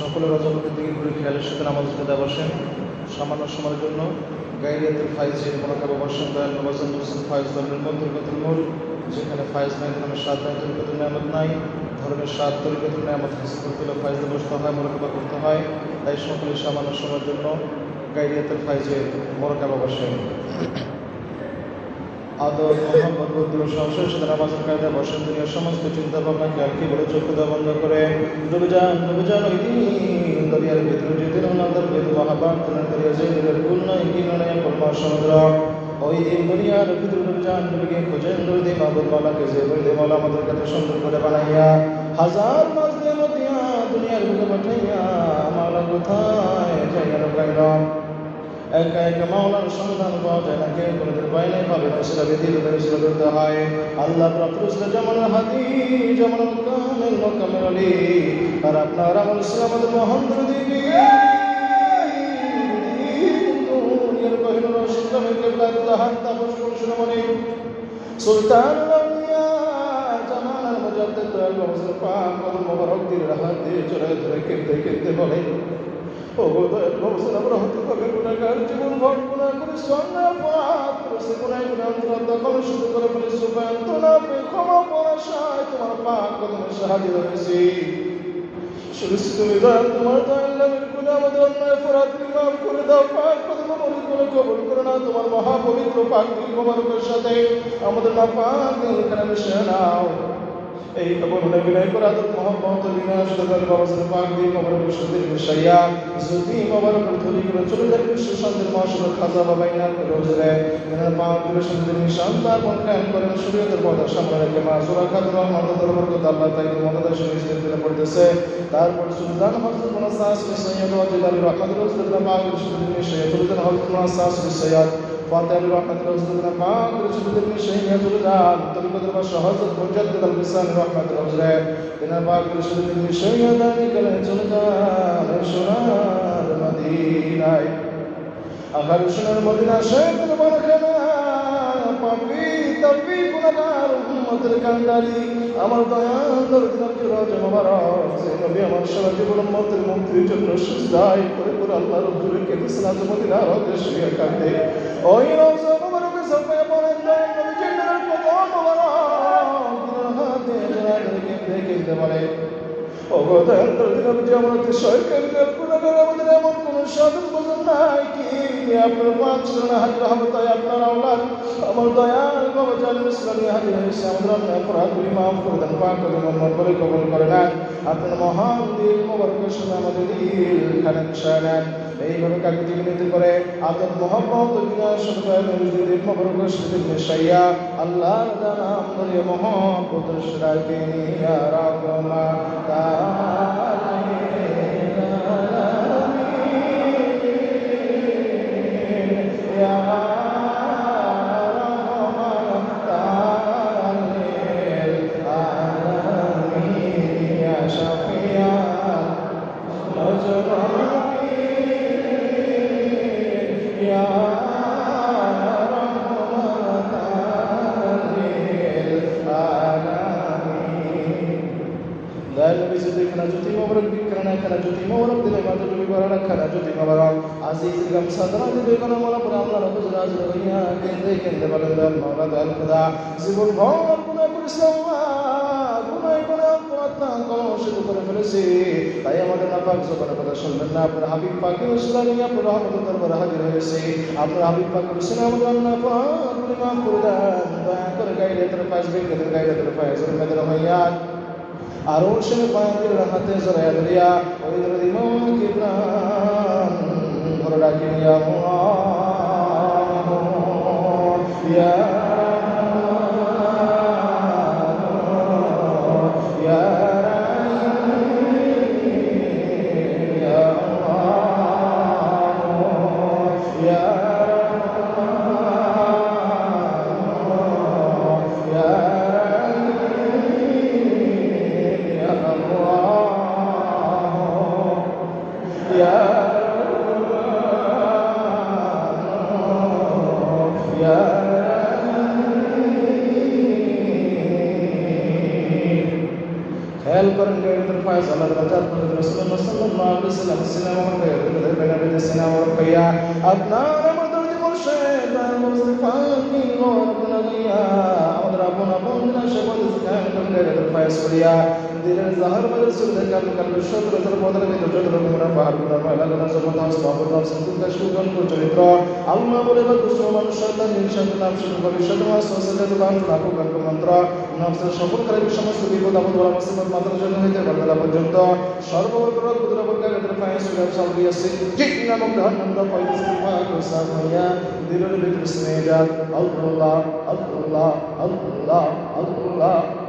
সকলের অজগতের দিকে ঘুরে খেয়ালের সাথে নামাজ পড়তে বসেন। সামান্য সময়ের জন্য গাইরিয়াতের ফাইজের মনোকাবা বসেন দয়াল নবাজান হোসেন ফাইজ ধর্মের মন্ত্রগতের মূল, যেখানে ফাইজ নাই ধর্মের সাত নাই তরিকতের নিয়ামত নাই। ধর্মের সাত তরিকতের নিয়ামত হাসিল করতে হলে ফাইজে বসতে হয়, মনোকাবা করতে হয়। তাই সকলের সামান্য সময়ের জন্য গাইরিয়াতের ফাইজে মনোকাবা বসেন। আদর মোহাম্মদ বন্ধু সংসার সাথে নামাজের কায়দা, বসেন দুনিয়ার সমস্ত চিন্তা ভাবনা খেয়াল কি বলে চোখ দেওয়া বন্ধ করে ডুবে যান ডুবে যান ওই দিন। দরিয়ার ভিতরে হন আদার বেদ মহাবান তোমার দরিয়া যে দরিয়ার কুল নয়, কি নয় পরমা সমুদ্র ওই দিন দুনিয়ার ভিতরে ডুবে যান ডুবে গিয়ে খোঁজেন ডুবে দিন মাবুদ মালাকে যে বলে মালা আমাদের কাছে সুন্দর করে বানাইয়া, হাজার মাস দিয়ে মতিয়া দুনিয়ার বুকে পাঠাইয়া মালা কোথায়, যাইয়া রকাইলাম একা একা মাওলার সন্ধান পাওয়া যায় না, কেউ পায় নাই পাবে না সেটা করে সেটা করতে হয়। আল্লাহ রসুল যেমন হাতি যেমন কামের মকামের আলী আর আপনার আমল আমাদের মহান দিবি সুলতান জামানার মজাদ্দেদ দয়াল মহসিন পাক মোবারক দিলের হাত দিয়ে কেঁদতে বলে আমরা হতে পারে গুণাগার জীবন ভর গুণা করে সন্ধ্যা পাপ করেছে গুণায় গুণা দখল শুরু করে ফেলে সুবান তো না পে ক্ষমা পরাশায় তোমার পাক কদমের সাহায্য শুধু তুমি তোমার দয়াল নামের গুণা আমাদের অন্যায় অপরাধ মাফ করে দাও কদম মনে করে করে তোমার মহাপবিত্র পাক দিল মোবারকের সাথে আমাদের না পাক এখানে মিশে নাও। এই কবরনে বিনয় করা তো মোহাম্মদ বিনাশ দাদার বাবাসের পাক দিয়ে কবর বসতে মিশাইয়া যদি করে ধরি করে চলে যায়। বিশ্ব শান্তির মাসুর খাজা বাবা ইনার রোজরে এনার পাক করে শান্তির নিশান তার মন কায়েম করেন শরীয়তের পথের সামনে রেখে মা সুরা খাতুর রহমান তার বরকত আল্লাহ তাই মদদ শুনে ইস্তেফাদা করতেছে তারপর সুলতান হযরত মুনাসাস সৈয়দ ওয়াজিদ আলী রহমান রসুল্লাহ পাক করে শান্তির নিশাইয়া সুলতান হযরত মুনাসাস সৈয়দ فاطر برحمة الأوزر ما ترشد من شيء يدرجان طلبة المشاهد وجدد اللسان رحمة الأوزر إن ما ترشد من شيء ذلك لتلقان شرار مدينة آخر شرار مدينة شيء تبارك الله পাপি তাপি গুনাহগার উম্মতের কান্দারি আমার দয়াল দরদিনার রোজ মোবারক যে নবী আমার সারা জীবন উম্মতের মুক্তির জন্য সুজদাই করে করে আল্লাহ রব্বুল কারীম সালাত মদিনা রোজে শুয়ে কাঁদে। ওই রোজ মোবারক সবাই বলেন দয়াল নবী জিন্নার কদম মোবারক। হাতে জনাদের কেঁদে কেঁদে বলে অবদান দরদিনার জামাতে সরকার গুনাহগার আমাদের এমন সাধন কি আপনার পাঁচ জনের হাত রহমতায় আপনার আওলাদ, আমার দয়াল বাবা জালিম ইসলামী হাজির হয়েছে আমাদের দেন কবল করে নেন। আপনার মহান দিল মোবারকের সাথে আমাদের দিল নেন। এইভাবে কাকে জীবনীত করে আদর মোহাম্মদ বিনাশ দিল মোবারকের সাথে মিশাইয়া আল্লাহর নাম ধরে মহান পুত্র সরাকে নিয়া Zibul Bawang Puna Kursawah পাক গলা শুরু করে ফেলেছে তাই আমাদের না পাক জোবানের কথা শুনবেন না আপনার হাবিব পাকে রসুলা নিয়ে আপনার রহমতের দরবারে হাজির হয়েছে আপনার হাবিব পাকে রসুলা আমাদের আল্লাহ পাক মাফ করে দেন দয়া করে গাইলে তোর পাঁচ বিঘ্নের গাইলে তোর পাঁচ মেদের হইয়া আর ওর সঙ্গে পায়ের হাতে জড়াইয়া ধরিয়া ওই ধরে ইমাম কি প্রাণ ঘরে ডাকিয়া ইয়া আপনার আমাদের জীবন শেষ মুস্তাফা কি রব্বনা লিয়া আমাদের আপন আপন সে বলে জিকান করে রে ফায়স করিয়া দিনের জাহার বলে সুরতে কাল কাল সত্র ধর বদলে ভিতর যত রকমের পাহাড়গুলো সব দাস বাবু দাস সুন্দর সুগন চরিত্র আল্লাহ বলে বা দুষ্ট মানুষ শয়তান নির্শান্ত নাম শুরু মাস সসলে তো দান লাখো কার্য মন্ত্র নফসের সকল কারণে সমস্ত বিপদ আপদ বলা মুসিবত মাত্র জন্য হইতে বর্তলা পর্যন্ত। সর্বপ্রকার কুদরা বর্গা গেদের পায়ে সুরাব সাউদি আছে ঠিক নামক ধর্মন্দ পয়সা পাক সামাইয়া দিলের ভিতর স্নেহাত আল্লাহ আল্লাহ আল্লাহ আল্লাহ আল্লাহ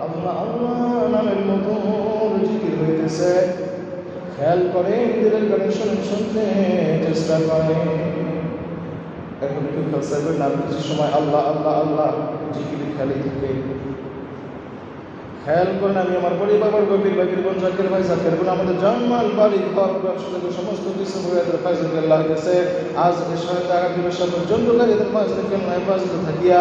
খেয়াল করেন, দিলের শুনতে চেষ্টা করেন। এখন কেউ খেয়াল করবেন না কিছু সময় আল্লাহ আল্লাহ আল্লাহ জিকির খেয়ালি থাকে খেয়াল করেন, আমি আমার পরিবার গভীর বাকির বোন, জাকির ভাই, জাকির বোন, আমাদের জন্মাল, বাড়ি, ঘর ব্যবসা সমস্ত কিছু হয়ে ফাইজুল্লাহ গেছে আজ এ সময় টাকা দিবস এদের মাঝে কেমন হেফাজতে থাকিয়া